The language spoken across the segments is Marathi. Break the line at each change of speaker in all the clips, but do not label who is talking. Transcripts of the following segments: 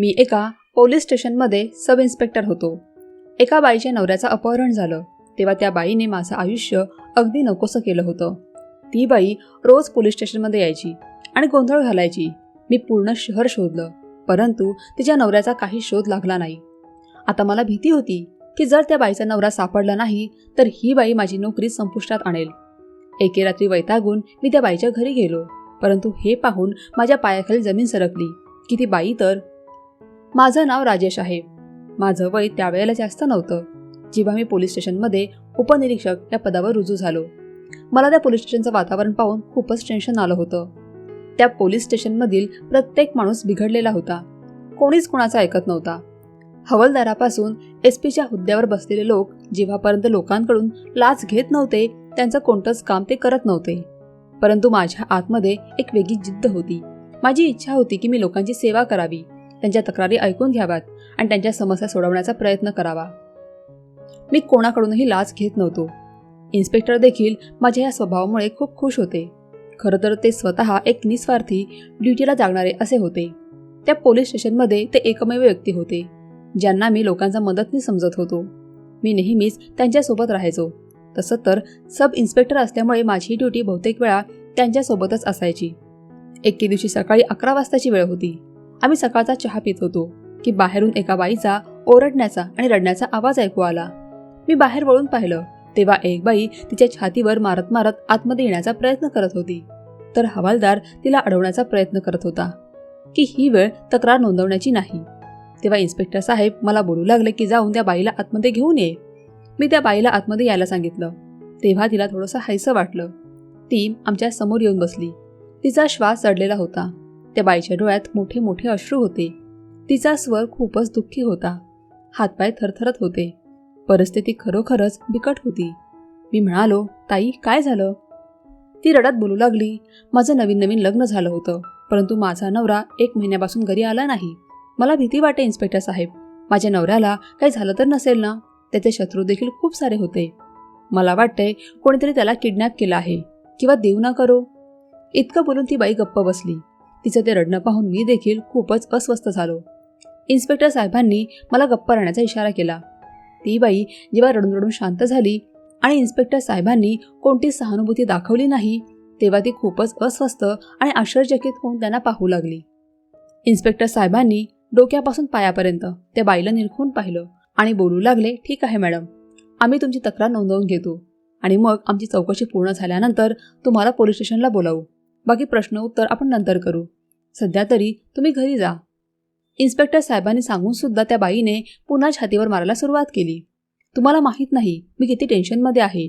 मी एका पोलीस स्टेशनमध्ये सब इन्स्पेक्टर होतो. एका बाईच्या नवऱ्याचं अपहरण झालं. तेव्हा त्या बाईने माझं आयुष्य अगदी नकोसं केलं होतं. ती बाई रोज पोलीस स्टेशनमध्ये यायची आणि गोंधळ घालायची. मी पूर्ण शहर शोधलं परंतु तिच्या नवऱ्याचा काही शोध लागला नाही. आता मला भीती होती की जर त्या बाईचा नवरा सापडला नाही तर ही बाई माझी नोकरी संपुष्टात आणेल. एके रात्री वैतागून मी त्या बाईच्या घरी गेलो परंतु हे पाहून माझ्या पायाखाली जमीन सरकली. की ती बाई तर माझं नाव राजेश आहे. माझं वय त्यावेळेला जास्त नव्हतं. जेव्हा मी पोलीस स्टेशनमध्ये उपनिरीक्षक या पदावर रुजू झालो. मला त्या पोलीस स्टेशनचं वातावरण पाहून खूपच टेन्शन आलं होतं. त्या पोलीस स्टेशनमधील प्रत्येक माणूस बिघडलेला होता. कोणीच कोणाचा ऐकत नव्हता. हवलदारापासून एस पीच्या हुद्द्यावर बसलेले लोक जेव्हापर्यंत लोकांकडून लाच घेत नव्हते त्यांचं कोणतंच काम ते करत नव्हते. परंतु माझ्या आतमध्ये एक वेगळी जिद्द होती. माझी इच्छा होती की मी लोकांची सेवा करावी. त्यांच्या तक्रारी ऐकून घ्याव्यात आणि त्यांच्या समस्या सोडवण्याचा प्रयत्न करावा. मी कोणाकडूनही लाच घेत नव्हतो. इन्स्पेक्टर देखील माझ्या या स्वभावामुळे खूप खुश होते. खरं तर ते स्वतः एक निस्वार्थी ड्युटीला जागणारे असे होते. त्या पोलीस स्टेशनमध्ये ते एकमेव व्यक्ती होते ज्यांना मी लोकांचा मदतनी समजत होतो. मी नेहमीच त्यांच्यासोबत राहायचो. तसं तर सब इन्स्पेक्टर असल्यामुळे माझी ड्युटी बहुतेक वेळा त्यांच्यासोबतच असायची. एके दिवशी सकाळी अकरा वाजताची वेळ होती. आम्ही सकाळचा चहा पित होतो की बाहेरून एका बाईचा ओरडण्याचा आणि रडण्याचा आवाज ऐकू आला. मी बाहेर वळून पाहिलं तेव्हा एक बाई तिच्या छातीवर मारत मारत आतमध्ये येण्याचा प्रयत्न करत होती. तर हवालदार तिला अडवण्याचा प्रयत्न करत होता की ही वेळ तक्रार नोंदवण्याची नाही. तेव्हा इन्स्पेक्टर साहेब मला बोलू लागले की जाऊन त्या बाईला आतमध्ये घेऊन ये. मी त्या बाईला आतमध्ये यायला सांगितलं. तेव्हा तिला थोडंसं हायसं वाटलं. ती आमच्यासमोर येऊन बसली. तिचा श्वास चढलेला होता. त्या बाईच्या डोळ्यात मोठे मोठे अश्रू होते. तिचा स्वर खूपच दुःखी होता. हातपाय थरथरत होते. परिस्थिती खरोखरच बिकट होती. मी म्हणालो ताई काय झालं? ती रडत बोलू लागली. माझं नवीन नवीन लग्न झालं होतं परंतु माझा नवरा एक महिन्यापासून घरी आला नाही. मला भीती वाटे इन्स्पेक्टर साहेब. माझ्या नवऱ्याला काही झालं तर नसेल ना? त्याचे शत्रू देखील खूप सारे होते. मला वाटतंय कोणीतरी त्याला किडनॅप केलं आहे. किंवा देऊ ना करो इतकं बोलून ती बाई गप्प बसली. तिचं ते रडणं पाहून मी देखील खूपच अस्वस्थ झालो. इन्स्पेक्टर साहेबांनी मला गप्प राहण्याचा इशारा केला. ती बाई जेव्हा रडून रडून शांत झाली आणि इन्स्पेक्टर साहेबांनी कोणती सहानुभूती दाखवली नाही तेव्हा ती खूपच अस्वस्थ आणि आश्चर्यचकित होऊन त्यांना पाहू लागली. इन्स्पेक्टर साहेबांनी डोक्यापासून पायापर्यंत त्या बाईला निरखून पाहिलं आणि बोलू लागले ठीक आहे मॅडम आम्ही तुमची तक्रार नोंदवून घेतो आणि मग आमची चौकशी पूर्ण झाल्यानंतर तुम्हाला पोलीस स्टेशनला बोलावू. बाकी प्रश्न उत्तर आपण नंतर करू. सध्या तरी तुम्ही घरी जा. इन्स्पेक्टर साहेबांनी सांगून सुद्धा त्या बाईने पुन्हा छातीवर मारायला सुरुवात केली. तुम्हाला माहीत नाही मी किती टेन्शनमध्ये आहे.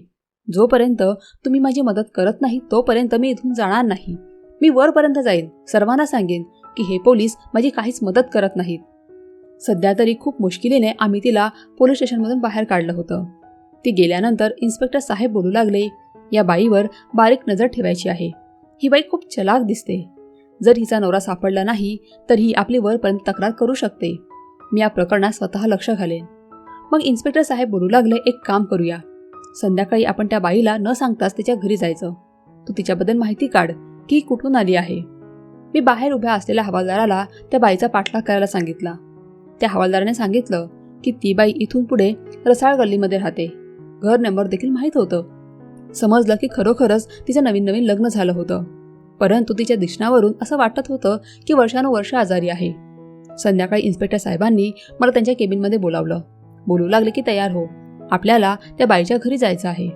जोपर्यंत तुम्ही माझी मदत करत नाही तोपर्यंत मी इथून जाणार नाही. मी वरपर्यंत जाईन सर्वांना सांगेन की हे पोलीस माझी काहीच मदत करत नाहीत. सध्या तरी खूप मुश्किलीने आम्ही तिला पोलीस स्टेशनमधून बाहेर काढलं होतं. ती गेल्यानंतर इन्स्पेक्टर साहेब बोलू लागले या बाईवर बारीक नजर ठेवायची आहे. ही बाई खूप चलाक दिसते. जर हिचा नवरा सापडला नाही तर ही आपली वरपर्यंत तक्रार करू शकते. मी या प्रकरणात स्वतः लक्ष घालेन. मग इन्स्पेक्टर साहेब बोलू लागले एक काम करूया. संध्याकाळी आपण त्या बाईला न सांगताच तिच्या घरी जायचं. तू तिच्याबद्दल माहिती काढ की कुठून आली आहे? मी बाहेर उभ्या असलेल्या हवालदाराला त्या बाईचा पाठलाग करायला सांगितला. त्या हवालदाराने सांगितलं की ती बाई इथून पुढे रसाळ गल्लीमध्ये राहते. घर नंबर देखील माहीत होतं. समजलं की खरोखरच तिचं नवीन नवीन लग्न झालं होतं. परंतु तिच्या दिसण्यावरून असं वाटत होतं की वर्षानुवर्ष आजारी आहे. संध्याकाळी इन्स्पेक्टर साहेबांनी मला त्यांच्या केबिनमध्ये बोलावलं. बोलू लागले की तयार हो. आपल्याला त्या बाईच्या घरी जायचं आहे.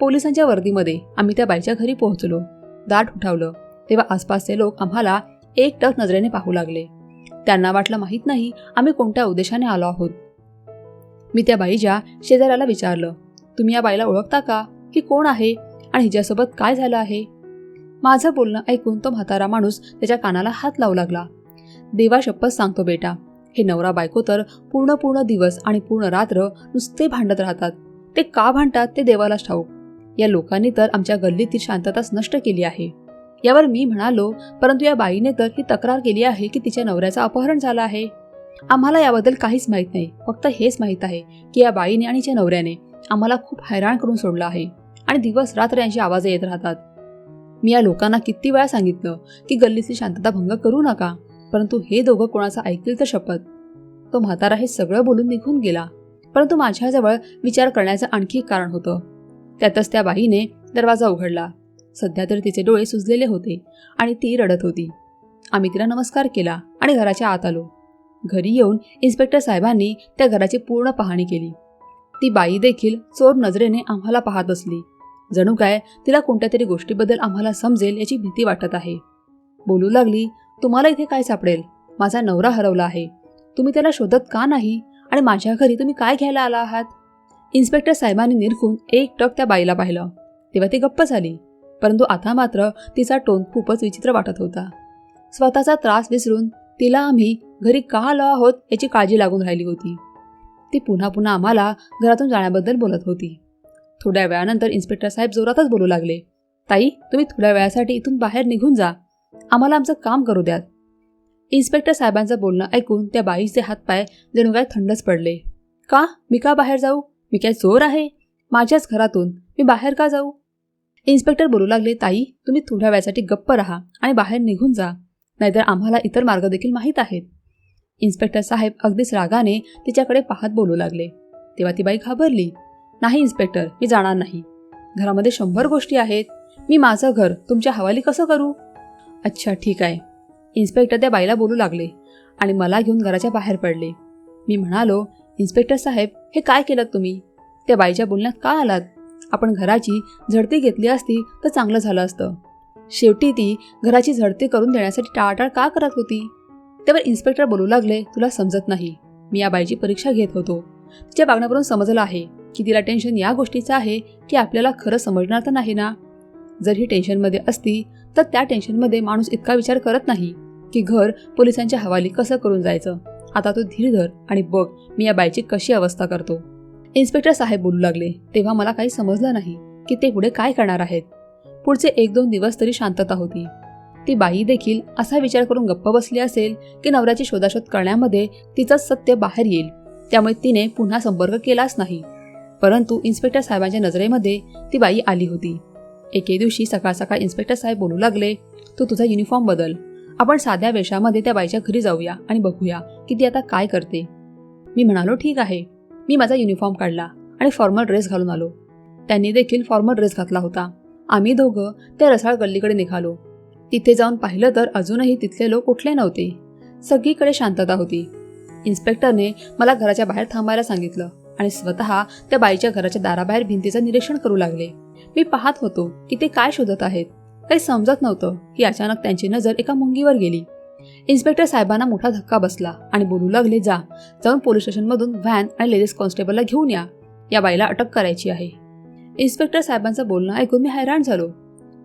पोलिसांच्या वर्दीमध्ये आम्ही त्या बाईच्या घरी पोहोचलो. दाट उठावलं. तेव्हा आसपासचे लोक आम्हाला एक टक नजरेने पाहू लागले. त्यांना वाटलं माहीत नाही आम्ही कोणत्या उद्देशाने आलो आहोत. मी त्या बाईच्या शेजाऱ्याला विचारलं तुम्ही या बाईला ओळखता का? की कोण आहे आणि हिच्यासोबत काय झालं आहे? माझं बोलणं ऐकून तो म्हातारा माणूस त्याच्या कानाला हात लावू लागला. देवा शपथ सांगतो बेटा. हे नवरा बायको तर पूर्ण पूर्ण दिवस आणि पूर्ण रात्र नुसते भांडत राहतात. ते का भांडतात ते देवालाच ठाऊक. या लोकांनी तर आमच्या गल्लीतील शांतताच नष्ट केली आहे. यावर मी म्हणालो परंतु या बाईने तर ही तक्रार केली आहे की तिच्या नवऱ्याचं अपहरण झालं आहे. आम्हाला याबद्दल काहीच माहीत नाही. फक्त हेच माहीत आहे की या बाईने आणि तिच्या नवऱ्याने आम्हाला खूप हैराण करून सोडलं आहे. आणि दिवस रात्र यांची आवाज येत राहतात. मी या लोकांना किती वेळा सांगितलं की गल्लीची शांतता भंग करू नका परंतु हे दोघं कोणाचं ऐकतील तर शपथ. तो म्हातारा हे सगळं बोलून निघून गेला परंतु माझ्याजवळ विचार करण्याचं आणखी एक कारण होतं. त्यातच त्या बाईने दरवाजा उघडला. सध्या तर तिचे डोळे सुजलेले होते आणि ती रडत होती. आम्ही तिला नमस्कार केला आणि घराच्या आत आलो. घरी येऊन इन्स्पेक्टर साहेबांनी त्या घराची पूर्ण पाहणी केली. ती बाई देखील चोर नजरेने आम्हाला पाहत असली जणू काय तिला कोणत्या तरी गोष्टीबद्दल आम्हाला समजेल याची भीती वाटत आहे. बोलू लागली तुम्हाला इथे काय सापडेल? माझा नवरा हरवला आहे. तुम्ही त्याला शोधत का नाही? आणि माझ्या घरी तुम्ही काय घ्यायला आला आहात? इन्स्पेक्टर साहेबांनी निरखून एक टक त्या बाईला पाहिलं. तेव्हा ती गप्प झाली परंतु आता मात्र तिचा टोन खूपच विचित्र वाटत होता. स्वतःचा त्रास विसरून तिला आम्ही घरी का आलो आहोत याची काळजी लागून राहिली होती. ती पुन्हा पुन्हा आम्हाला घरातून जाण्याबद्दल बोलत होती. थोड्या वेळानंतर इन्स्पेक्टर साहेब जोरातच बोलू लागले ताई तुम्ही थोड्या वेळासाठी इथून बाहेर निघून जा. आम्हाला आमचं काम करू द्यात इन्स्पेक्टर साहेबांचं बोलणं ऐकून त्या बाईचे हातपाय जणू काय थंडच पडले. का? मी का बाहेर जाऊ? मी काय चोर आहे? माझ्याच घरातून. मी बाहेर का जाऊ? इन्स्पेक्टर बोलू लागले ताई तुम्ही थोड्या वेळासाठी गप्प राहा आणि बाहेर निघून जा. नाहीतर आम्हाला इतर मार्ग देखील माहीत आहेत. इन्स्पेक्टर साहेब अगदीच रागाने तिच्याकडे पाहत बोलू लागले. तेव्हा ती बाई घाबरली. नाही इन्स्पेक्टर मी जाणार नाही. घरामध्ये शंभर गोष्टी आहेत. मी माझं घर तुमच्या हवाली कसं करू? अच्छा ठीक आहे. इन्स्पेक्टर त्या बाईला बोलू लागले आणि मला घेऊन घराच्या बाहेर पडले. मी म्हणालो इन्स्पेक्टर साहेब हे काय केलं तुम्ही? त्या बाईच्या बोलण्यात का आलात? आपण घराची झडती घेतली असती तर चांगलं झालं असतं. शेवटी ती घराची झडती करून देण्यासाठी टाळाटाळ का करत होती? त्यावर इन्स्पेक्टर बोलू लागले तुला समजत नाही. मी या बाईची परीक्षा घेत होतो. तिच्या वागण्यावरून समजलं आहे. की तिला टेन्शन या गोष्टीचं आहे की आपल्याला खरं समजणार तर नाही ना? जर ही टेन्शनमध्ये असती तर त्या टेन्शनमध्ये माणूस इतका विचार करत नाही की घर पोलिसांच्या हवाली कसं करून जायचं? आता तो धीर धर आणि बघ मी या बाईची कशी अवस्था करतो. इन्स्पेक्टर साहेब बोलू लागले तेव्हा मला काही समजलं नाही की ते पुढे काय करणार आहेत. पुढचे एक दोन दिवस तरी शांतता होती. ती बाई देखील असा विचार करून गप्प बसली असेल की नवऱ्याची शोधाशोध करण्यामध्ये तिचं सत्य बाहेर येईल. त्यामुळे तिने पुन्हा संपर्क केलाच नाही. परंतु इन्स्पेक्टर साहेबांच्या नजरेमध्ये ती बाई आली होती. एके दिवशी सकाळ सकाळ इन्स्पेक्टर साहेब बोलू लागले तू तुझा युनिफॉर्म बदल. आपण साध्या वेशामध्ये त्या बाईच्या घरी जाऊया आणि बघूया की ती आता काय करते. मी म्हणालो ठीक आहे. मी माझा युनिफॉर्म काढला आणि फॉर्मल ड्रेस घालून आलो. त्यांनी देखील फॉर्मल ड्रेस घातला होता. आम्ही दोघं त्या रसाळ गल्लीकडे निघालो. तिथे जाऊन पाहिलं तर अजूनही तिथले लोक उठले नव्हते. सगळीकडे शांतता होती. इन्स्पेक्टरने मला घराच्या बाहेर थांबायला सांगितलं. आणि स्वतः त्या बाईच्या घराच्या दाराबाहेर भिंतीचं निरीक्षण करू लागले. मी पाहत होतो की ते काय शोधत आहेत. काही समजत नव्हतं की अचानक त्यांची नजर एका मुंगीवर गेली. इन्स्पेक्टर साहेबांना मोठा धक्का बसला आणि बोलू लागले जा जाऊन पोलीस स्टेशनमधून व्हॅन आणि लेडीज कॉन्स्टेबलला घेऊन या. या बाईला अटक करायची आहे. इन्स्पेक्टर साहेबांचं बोलणं ऐकून मी हैराण झालो.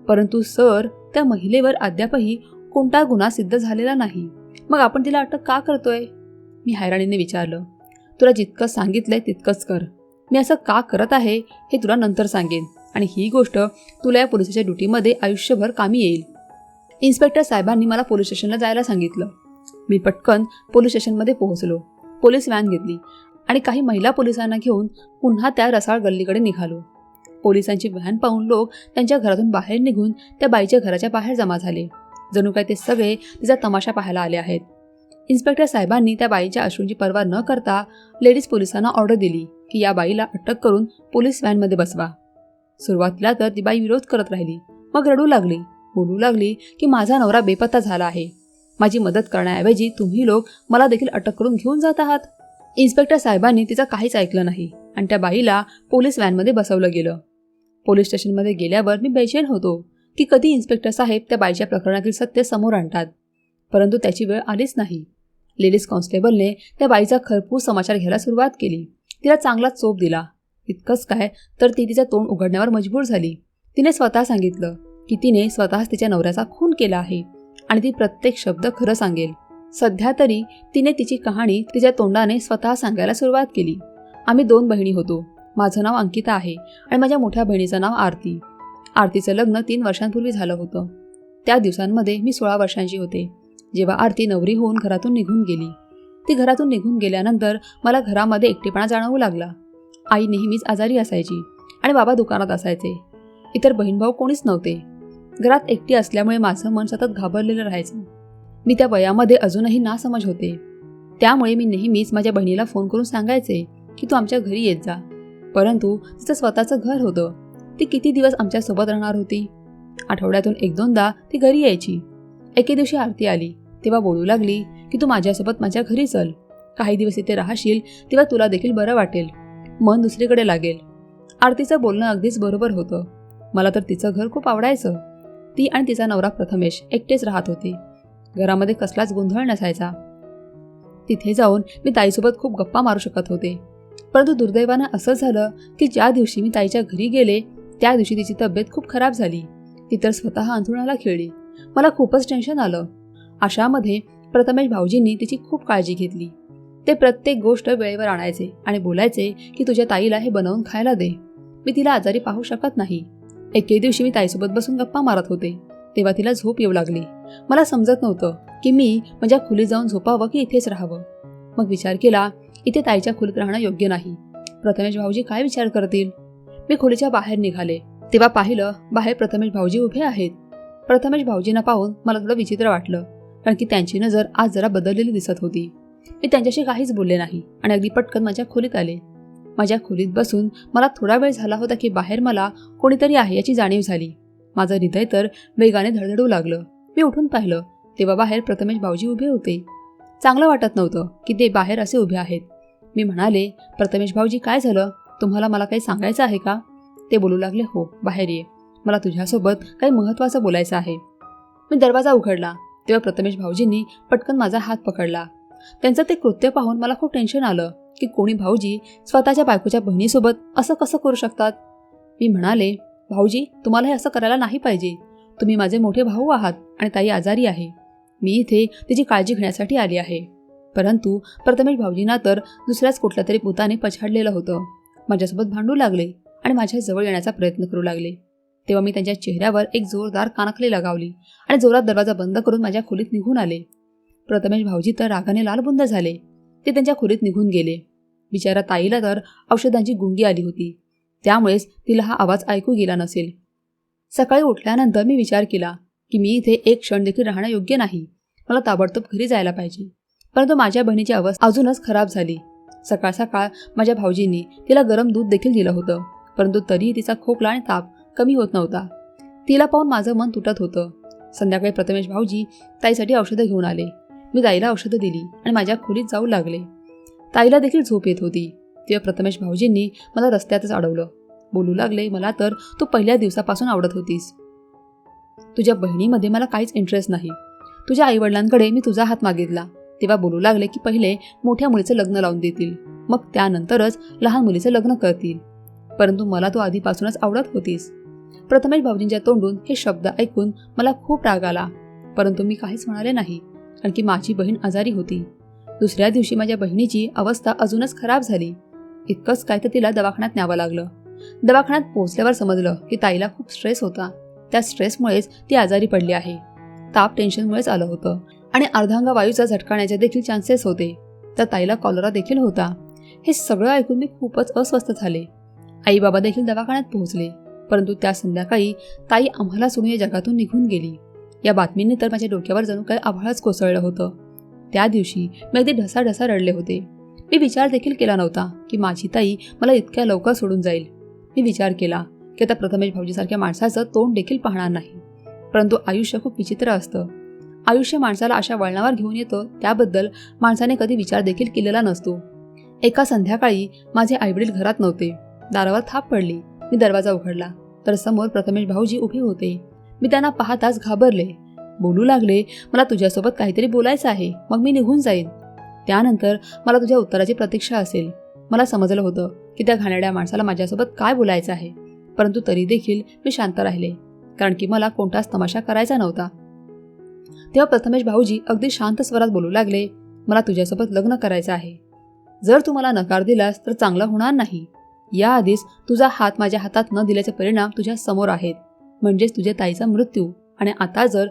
परंतु सर त्या महिलेवर अद्यापही कोणता गुन्हा सिद्ध झालेला नाही. मग आपण तिला अटक का करतोय? मी हैराणीने विचारलं. तुला जितकं सांगितलंय तितकंच कर. मी असं का करत आहे हे तुला नंतर सांगेन. आणि ही गोष्ट तुला या पोलिसाच्या ड्युटीमध्ये आयुष्यभर कामी येईल. इन्स्पेक्टर साहेबांनी मला पोलीस स्टेशनला जायला सांगितलं. मी पटकन पोलीस स्टेशनमध्ये पोहोचलो. पोलीस व्हॅन घेतली आणि काही महिला पोलिसांना घेऊन पुन्हा त्या रसाळ गल्लीकडे निघालो. पोलिसांची व्हॅन पाहून लोक त्यांच्या घरातून बाहेर निघून त्या बाईच्या घराच्या बाहेर जमा झाले. जणू काय ते सगळे तिचा तमाशा पाहायला आले आहेत. इन्स्पेक्टर साहेबांनी त्या बाईच्या अश्रूंची पर्वा न करता लेडीज पोलिसांना ऑर्डर दिली की या बाईला अटक करून पोलीस व्हॅनमध्ये बसवा. सुरुवातीला तर ती बाई विरोध करत राहिली. मग रडू लागली. बोलू लागली की माझा नवरा बेपत्ता झाला आहे. माझी मदत करण्याऐवजी तुम्ही लोक मला देखील अटक करून घेऊन जात आहात. इन्स्पेक्टर साहेबांनी तिचं काहीच ऐकलं नाही आणि त्या बाईला पोलीस व्हॅनमध्ये बसवलं गेलं. पोलीस स्टेशनमध्ये गेल्यावर मी बेचैन होतो की कधी इन्स्पेक्टर साहेब त्या बाईच्या प्रकरणातील सत्य समोर आणतात. परंतु त्याची वेळ आलीच नाही. लेडीज कॉन्स्टेबलने त्या बाईचा खरपूस समाचार घ्यायला सुरुवात केली. तिला चांगला चोप दिला. इतकंच काय तर ती तिचं तोंड उघडण्यावर मजबूर झाली. तिने स्वतः सांगितलं की तिने स्वतःच तिच्या नवऱ्याचा खून केला आहे आणि ती प्रत्येक शब्द खरं सांगेल. सध्या तरी तिने तिची कहाणी तिच्या तोंडाने स्वतः सांगायला सुरुवात केली. आम्ही दोन बहिणी होतो. माझं नाव अंकिता आहे आणि माझ्या मोठ्या बहिणीचं नाव आरती. आरतीचं लग्न तीन वर्षांपूर्वी झालं होतं. त्या दिवसांमध्ये मी सोळा वर्षांची होते. जेव्हा आरती नवरी होऊन घरातून निघून गेली. ती घरातून निघून गेल्यानंतर मला घरामध्ये एकटेपणा जाणवू लागला. आई नेहमीच आजारी असायची आणि बाबा दुकानात असायचे. इतर बहीणभाऊ कोणीच नव्हते. घरात एकटी असल्यामुळे माझं मन सतत घाबरलेलं राहायचं. मी त्या वयामध्ये अजूनही नासमज होते. त्यामुळे मी नेहमीच माझ्या बहिणीला फोन करून सांगायचे की तू आमच्या घरी येत जा. परंतु तिचं स्वतःचं घर होतं. ती किती दिवस आमच्यासोबत राहणार होती? आठवड्यातून एक दोनदा ती घरी यायची. एके दिवशी आरती आली. तेव्हा बोलू लागली की तू माझ्यासोबत माझ्या घरी चल. काही दिवस इथे राहशील तेव्हा तुला देखील बरं वाटेल. मन दुसरीकडे लागेल. आरतीचं बोलणं अगदीच बरोबर होतं. मला तर तिचं घर खूप आवडायचं. ती आणि तिचा नवरा प्रथमेश एकटेच राहत होती. घरामध्ये कसलाच गोंधळ नसायचा. तिथे जाऊन मी ताईसोबत खूप गप्पा मारू शकत होते. परंतु दुर्दैवानं असं झालं की ज्या दिवशी मी ताईच्या घरी गेले त्या दिवशी तिची तब्येत खूप खराब झाली. ती तर स्वतः अंथरुणाला खेळली. मला खूपच टेन्शन आलं. अशामध्ये प्रथमेश भाऊजींनी तिची खूप काळजी घेतली. ते प्रत्येक गोष्ट वेळेवर आणायचे आणि बोलायचे की तुझ्या ताईला हे बनवून खायला दे. मी तिला आजारी पाहू शकत नाही. एके दिवशी मी ताईसोबत बसून गप्पा मारत होते. तेव्हा तिला झोप येऊ लागली. मला समजत नव्हतं की मी माझ्या खोलीत जाऊन झोपावं की इथेच राहावं. मग विचार केला इथे ताईच्या खोलीत राहणं योग्य नाही. प्रथमेश भाऊजी काय विचार करतील? मी खोलीच्या बाहेर निघाले. तेव्हा पाहिलं बाहेर प्रथमेश भाऊजी उभे आहेत. प्रथमेश भाऊजींना पाहून मला थोडं विचित्र वाटलं. कारण की त्यांची नजर आज जरा बदललेली दिसत होती. मी त्यांच्याशी काहीच बोलले नाही आणि अगदी पटकन माझ्या खोलीत आले. माझ्या खोलीत बसून मला थोडा वेळ झाला होता की बाहेर मला कोणीतरी आहे याची जाणीव झाली. माझं हृदय तर वेगाने धडधडू लागलं. मी उठून पाहिलं तेव्हा बाहेर प्रथमेश भाऊजी उभे होते. चांगलं वाटत नव्हतं की ते बाहेर असे उभे आहेत. मी म्हणाले प्रथमेश भाऊजी काय झालं? तुम्हाला मला काही सांगायचं आहे का? ते बोलू लागले हो बाहेर ये. मला तुझ्यासोबत काही महत्त्वाचं बोलायचं आहे. मी दरवाजा उघडला. तेव्हा प्रथमेश भाऊजींनी पटकन माझा हात पकडला. त्यांचं ते कृत्य पाहून मला खूप टेन्शन आलं की कोणी भाऊजी स्वतःच्या बायकोच्या बहिणीसोबत असं कसं करू शकतात? मी म्हणाले भाऊजी तुम्हाला हे असं करायला नाही पाहिजे. तुम्ही माझे मोठे भाऊ आहात आणि ताई आजारी आहे. मी इथे तिची काळजी घेण्यासाठी आली आहे. परंतु प्रथमेश भाऊजींना तर दुसऱ्याच कुठल्या तरी पुताने पछाडलेलं होतं. माझ्यासोबत भांडू लागले आणि माझ्या जवळ येण्याचा प्रयत्न करू लागले. तेव्हा मी त्यांच्या चेहऱ्यावर एक जोरदार कानाखली लगावली आणि जोरात दरवाजा बंद करून माझ्या खोलीत निघून आले. प्रथमेश भाऊजी तर रागाने लालबुंद झाले. ते त्यांच्या खोलीत निघून गेले. बिचारा ताईला तर औषधांची गुंगी आली होती. त्यामुळेच तिला हा आवाज ऐकू गेला नसेल. सकाळी उठल्यानंतर मी विचार केला की मी इथे एक क्षण देखील राहणं योग्य नाही. मला ताबडतोब घरी जायला पाहिजे. परंतु माझ्या बहिणीची अवस्था अजूनच खराब झाली. सकाळ सकाळ माझ्या भाऊजींनी तिला गरम दूध देखील दिलं होतं. परंतु तरीही तिचा खोकला आणि ताप कमी होत नव्हता. तिला पाहून माझं मन तुटत होतं. संध्याकाळी प्रथमेश भाऊजी ताईसाठी औषधं घेऊन आले. मी ताईला औषधं दिली आणि माझ्या खोलीत जाऊ लागले. ताईला देखील झोप येत होती. तेव्हा प्रथमेश भाऊजींनी मला रस्त्यातच अडवलं. बोलू लागले मला तर तू पहिल्या दिवसापासून आवडत होतीस. तुझ्या बहिणीमध्ये मला काहीच इंटरेस्ट नाही. तुझ्या आईवडिलांकडे मी तुझा हात मागितला. तेव्हा बोलू लागले की पहिले मोठ्या मुलीचं लग्न लावून देतील. मग त्यानंतरच लहान मुलीचं लग्न करतील. परंतु मला तू आधीपासूनच आवडत होतीस. प्रथमेश भाऊजींच्या तोंडून हे शब्द ऐकून मला खूप राग आला. परंतु मी काहीच म्हणाले नाही कारण की माझी बहीण आजारी होती. दुसऱ्या दिवशी माझ्या बहिणीची अवस्था अजूनच खराब झाली. इतकंच काय तर तिला दवाखान्यात न्यावं लागलं. दवाखान्यात पोहोचल्यावर समजलं की ताईला खूप स्ट्रेस होता. त्या स्ट्रेसमुळेच ती आजारी पडली आहे. ताप टेन्शनमुळेच आलं होतं आणि अर्धांगा वायूचा झटकाण्याचे देखील चान्सेस होते. तर ताईला कॉलरा देखील होता. हे सगळं ऐकून मी खूपच अस्वस्थ झाले. आई बाबा देखील दवाखान्यात पोहोचले. परंतु त्या संध्याकाळी ताई आम्हाला सोडून या जगातून निघून गेली. या बातमीने तर माझ्या डोक्यावर जणू काही आभाळच कोसळलं होतं. त्या दिवशी मी अगदी ढसाढसा रडले होते. मी विचार देखील केला नव्हता की माझी ताई मला इतक्या लवकर सोडून जाईल. मी विचार केला की आता प्रथमेश भाऊजीसारख्या माणसाचं तोंड देखील पाहणार नाही. परंतु आयुष्य खूप विचित्र असतं. आयुष्य माणसाला अशा वळणावर घेऊन येतं त्याबद्दल माणसाने कधी विचार देखील केलेला नसतो. एका संध्याकाळी माझे आईवडील घरात नव्हते. दारावर थाप पडली. मी दरवाजा उघडला. तर समोर प्रथमेश भाऊजी उभे होते. मी त्यांना पाहताच घाबरले. बोलू लागले मला तुझ्यासोबत काहीतरी बोलायचं आहे. मग मी निघून जाईन. त्यानंतर मला तुझ्या उत्तराची प्रतीक्षा असेल. मला समजलं होतं की त्या घाणेड्या माणसाला माझ्यासोबत काय बोलायचं आहे. परंतु तरी देखील मी शांत राहिले. कारण की मला कोणताच तमाशा करायचा नव्हता. तेव्हा प्रथमेश भाऊजी अगदी शांत स्वरात बोलू लागले मला तुझ्यासोबत लग्न करायचं आहे. जर तू मला नकार दिलास तर चांगलं होणार नाही. याआधीच तुझा हात माझ्या हातात न दिल्याचे परिणाम तुझ्या समोर आहेत. म्हणजेच तुझ्या ताईचा मृत्यू. आणि आता जर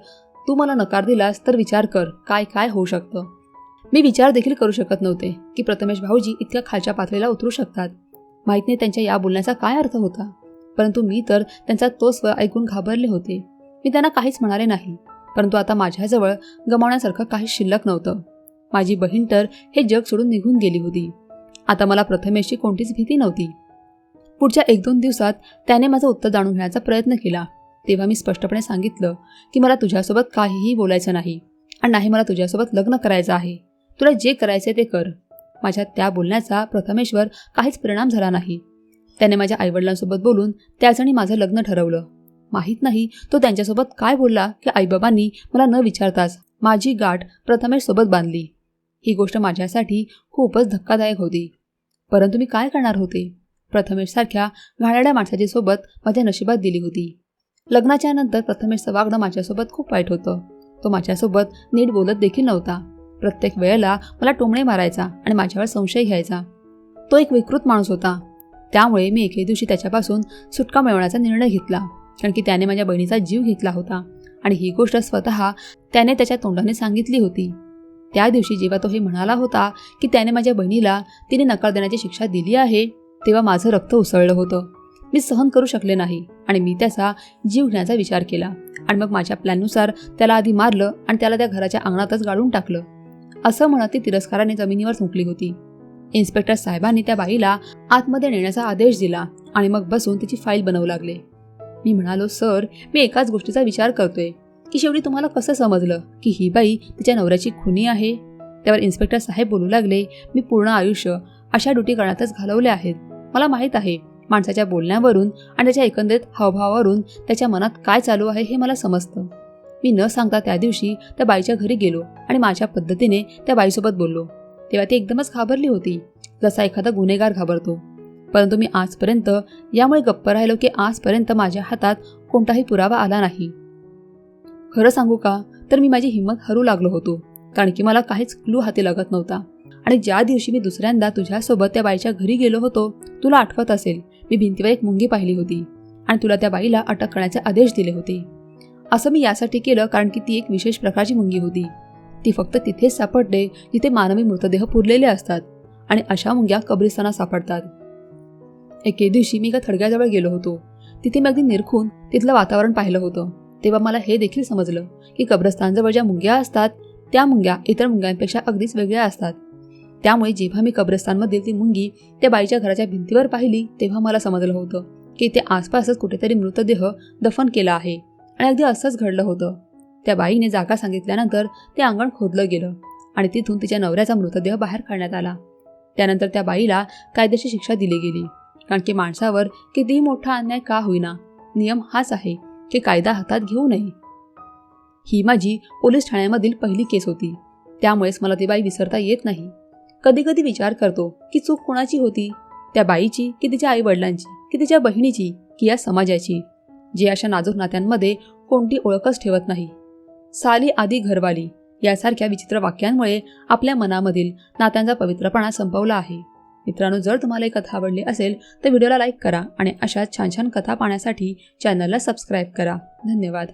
तू मला नकार दिलास तर विचार कर काय काय होऊ शकतं? मी विचार देखील करू शकत नव्हते की प्रथमेश भाऊजी इतक्या खालच्या पातळीला उतरू शकतात. माहीत नाही त्यांच्या या बोलण्याचा काय अर्थ होता. परंतु मी तर त्यांचा तो स्वर ऐकून घाबरले होते. मी त्यांना काहीच म्हणाले नाही. परंतु आता माझ्याजवळ गमावण्यासारखं काही शिल्लक नव्हतं. माझी बहीण तर हे जग सोडून निघून गेली होती. आता मला प्रथमेशची कोणतीच भीती नव्हती. पुढच्या एक दोन दिवसात त्याने माझं उत्तर जाणून घेण्याचा प्रयत्न केला. तेव्हा मी स्पष्टपणे सांगितलं की मला तुझ्यासोबत काहीही बोलायचं नाही आणि नाही मला तुझ्यासोबत लग्न करायचं आहे. तुला जे करायचे ते कर. माझ्या त्या बोलण्याचा प्रथमेश्वर काहीच परिणाम झाला नाही. त्याने माझ्या आईवडिलांसोबत बोलून त्याचणी माझं लग्न ठरवलं. माहीत नाही तो त्यांच्यासोबत काय बोलला की आईबाबांनी मला न विचारताच माझी गाठ प्रथमेशसोबत बांधली. ही गोष्ट माझ्यासाठी खूपच धक्कादायक होती. परंतु मी काय करणार होते? प्रथमेशसारख्या घाणेरड्या माणसाची सोबत माझ्या नशिबात दिली होती. लग्नाच्या नंतर प्रथमेशचं वागणं माझ्यासोबत खूप वाईट होतं. तो माझ्यासोबत नीट बोलत देखील नव्हता. प्रत्येक वेळेला मला टोमणे मारायचा आणि माझ्यावर संशय घ्यायचा. तो एक विकृत माणूस होता. त्यामुळे मी एके दिवशी त्याच्यापासून सुटका मिळवण्याचा निर्णय घेतला कारण की त्याने माझ्या बहिणीचा जीव घेतला होता आणि ही गोष्ट स्वतः त्याने त्याच्या तोंडाने सांगितली होती. त्या दिवशी जेव्हा तो हे म्हणाला होता की त्याने माझ्या बहिणीला तिने नकार देण्याची शिक्षा दिली आहे तेव्हा माझं रक्त उसळलं होतं. मी सहन करू शकले नाही आणि मी त्याचा जीव घेण्याचा विचार केला आणि मग माझ्या प्लॅननुसार त्याला आधी मारलं आणि त्याला त्या घराच्या अंगणातच गाडून टाकलं. असं म्हणत ती तिरस्काराने जमिनीवर झुंकली होती. इन्स्पेक्टर साहेबांनी त्या बाईला आतमध्ये नेण्याचा आदेश दिला आणि मग बसून तिची फाईल बनवू लागले. मी म्हणालो सर मी एकाच गोष्टीचा विचार करतोय. की शेवटी तुम्हाला कसं समजलं की ही बाई तिच्या नवऱ्याची खुनी आहे? त्यावर इन्स्पेक्टर साहेब बोलू लागले मी पूर्ण आयुष्य अशा ड्युटी करण्यातच घालवले आहेत. मला माहीत आहे माणसाच्या बोलण्यावरून आणि त्याच्या एकंदरीत हावभावावरून त्याच्या मनात काय चालू आहे हे मला समजतं. मी न सांगता त्या दिवशी त्या बाईच्या घरी गेलो आणि माझ्या पद्धतीने त्या बाईसोबत बोललो. तेव्हा ती एकदमच घाबरली होती. जसा एखादा गुन्हेगार घाबरतो. परंतु मी आजपर्यंत यामुळे गप्प राहिलो की आजपर्यंत माझ्या हातात कोणताही पुरावा आला नाही. खरं सांगू का? तर मी माझी हिंमत हरू लागलो होतो. कारण की मला काहीच क्लू हाती लागत नव्हता. आणि ज्या दिवशी मी दुसऱ्यांदा तुझ्यासोबत त्या बाईच्या घरी गेलो होतो तुला आठवत असेल मी भिंतीवर एक मुंगी पाहिली होती आणि तुला त्या बाईला अटक करण्याचे आदेश दिले होते. असं मी यासाठी केलं कारण की ती एक विशेष प्रकारची मुंगी होती. ती फक्त तिथेच सापडते जिथे मानवी मृतदेह पुरलेले असतात आणि अशा मुंग्या कब्रिस्तानात सापडतात. एके दिवशी मी एका थडग्याजवळ गेलो होतो. तिथे मी अगदी निरखून तिथलं वातावरण पाहिलं होतं. तेव्हा मला हे देखील समजलं की कब्रस्तानजवळ ज्या मुंग्या असतात त्या मुंग्या इतर मुंग्यांपेक्षा अगदीच वेगळ्या असतात. त्यामुळे जेव्हा मी कब्रस्तानमधील ती मुंगी त्या बाईच्या घराच्या भिंतीवर पाहिली तेव्हा मला समजलं होतं की ते आसपासच कुठेतरी मृतदेह दफन केला आहे आणि अगदी असंच घडलं होतं. त्या बाईने जागा सांगितल्यानंतर ते अंगण खोदलं गेलं आणि तिथून तिच्या नवऱ्याचा मृतदेह बाहेर काढण्यात आला. त्यानंतर त्या बाईला कायद्याची शिक्षा दिली गेली कारण की माणसावर कितीही मोठा अन्याय का होईना नियम हाच आहे की कायदा हातात घेऊ नये. ही माझी पोलीस ठाण्यामधील पहिली केस होती. त्यामुळेच मला ती बाई विसरता येत नाही. कधी कधी विचार करतो की चूक कोणाची होती? त्या बाईची की तिच्या आई वडिलांची की तिच्या बहिणीची? की या समाजाची? जी अशा नाजूक नात्यांमध्ये कोणती ओळखच ठेवत नाही. साली आधी घरवाली यासारख्या विचित्र वाक्यांमुळे आपल्या मनामधील नात्यांचा पवित्रपणा संपवला आहे. मित्रांनो जर तुम्हाला ही कथा आवडली असेल तर व्हिडिओला लाईक करा आणि अशा छान छान कथा पाहण्यासाठी चॅनलला सबस्क्राईब करा. धन्यवाद.